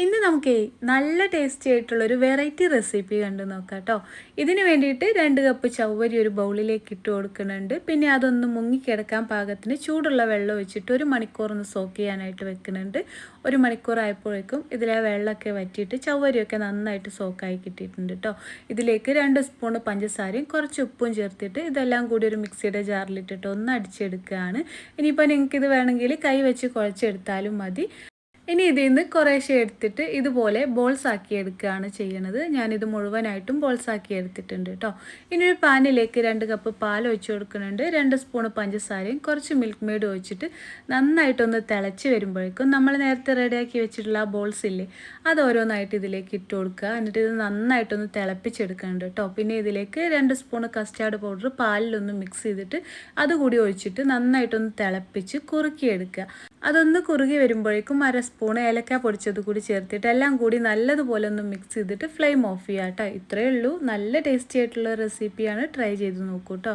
ഇന്ന് നമുക്ക് നല്ല ടേസ്റ്റി ആയിട്ടുള്ള ഒരു വെറൈറ്റി റെസിപ്പി കണ്ടു നോക്കാം കേട്ടോ ഇതിന് വേണ്ടിയിട്ട് രണ്ട് കപ്പ് ചവ്വരി ഒരു ബൗളിലേക്ക് ഇട്ട് കൊടുക്കുന്നുണ്ട്. പിന്നെ അതൊന്ന് മുങ്ങിക്കിടക്കാൻ പാകത്തിന് ചൂടുള്ള വെള്ളം ഒഴിച്ചിട്ട് ഒരു മണിക്കൂർ ഒന്ന് സോക്ക് ചെയ്യാനായിട്ട് വെക്കുന്നുണ്ട്. ഒരു മണിക്കൂർ ആയപ്പോഴേക്കും ഇതിലെ വെള്ളമൊക്കെ വറ്റിയിട്ട് ചവ്വരിയൊക്കെ നന്നായിട്ട് സോക്കായി കിട്ടിയിട്ടുണ്ട് കേട്ടോ ഇതിലേക്ക് രണ്ട് സ്പൂൺ പഞ്ചസാരയും കുറച്ച് ഉപ്പും ചേർത്തിട്ട് ഇതെല്ലാം കൂടി ഒരു മിക്സിയുടെ ജാറിലിട്ടിട്ട് ഒന്ന് അടിച്ചെടുക്കുകയാണ്. ഇനിയിപ്പോൾ നിങ്ങൾക്കിത് വേണമെങ്കിൽ കൈ വെച്ച് കുഴച്ചെടുത്താലും മതി. ഇനി ഇതിൽ നിന്ന് കുറേശ്ശെ എടുത്തിട്ട് ഇതുപോലെ ബോൾസ് ആക്കി എടുക്കുകയാണ് ചെയ്യണത്. ഞാനിത് മുഴുവനായിട്ടും ബോൾസ് ആക്കി എടുത്തിട്ടുണ്ട് കേട്ടോ ഇനി ഒരു പാനിലേക്ക് രണ്ട് കപ്പ് പാൽ ഒഴിച്ചു കൊടുക്കുന്നുണ്ട്. രണ്ട് സ്പൂൺ പഞ്ചസാരയും കുറച്ച് മിൽക്ക് മെയ്ഡ് ഒഴിച്ചിട്ട് നന്നായിട്ടൊന്ന് തിളച്ച് വരുമ്പോഴേക്കും നമ്മൾ നേരത്തെ റെഡിയാക്കി വെച്ചിട്ടുള്ള ബോൾസ് ഇല്ലേ അത് ഓരോന്നായിട്ട് ഇതിലേക്ക് ഇട്ട് കൊടുക്കുക. എന്നിട്ട് ഇത് നന്നായിട്ടൊന്ന് തിളപ്പിച്ചെടുക്കുന്നുണ്ട് കേട്ടോ പിന്നെ ഇതിലേക്ക് രണ്ട് സ്പൂൺ കസ്റ്റാർഡ് പൗഡർ പാലിലൊന്ന് മിക്സ് ചെയ്തിട്ട് അതുകൂടി ഒഴിച്ചിട്ട് നന്നായിട്ടൊന്ന് തിളപ്പിച്ച് കുറുക്കിയെടുക്കുക. അതൊന്ന് കുറുകി വരുമ്പോഴേക്കും അര സ്പൂൺ ഏലക്ക പൊടിച്ചത് കൂടി ചേർത്തിട്ട് എല്ലാം കൂടി നല്ലതുപോലെ ഒന്ന് മിക്സ് ചെയ്തിട്ട് ഫ്ലെയിം ഓഫ് ചെയ്യാം കേട്ടോ ഇത്രയേ ഉള്ളൂ. നല്ല ടേസ്റ്റി ആയിട്ടുള്ള റെസിപ്പിയാണ് ട്രൈ ചെയ്ത് നോക്കൂ കേട്ടോ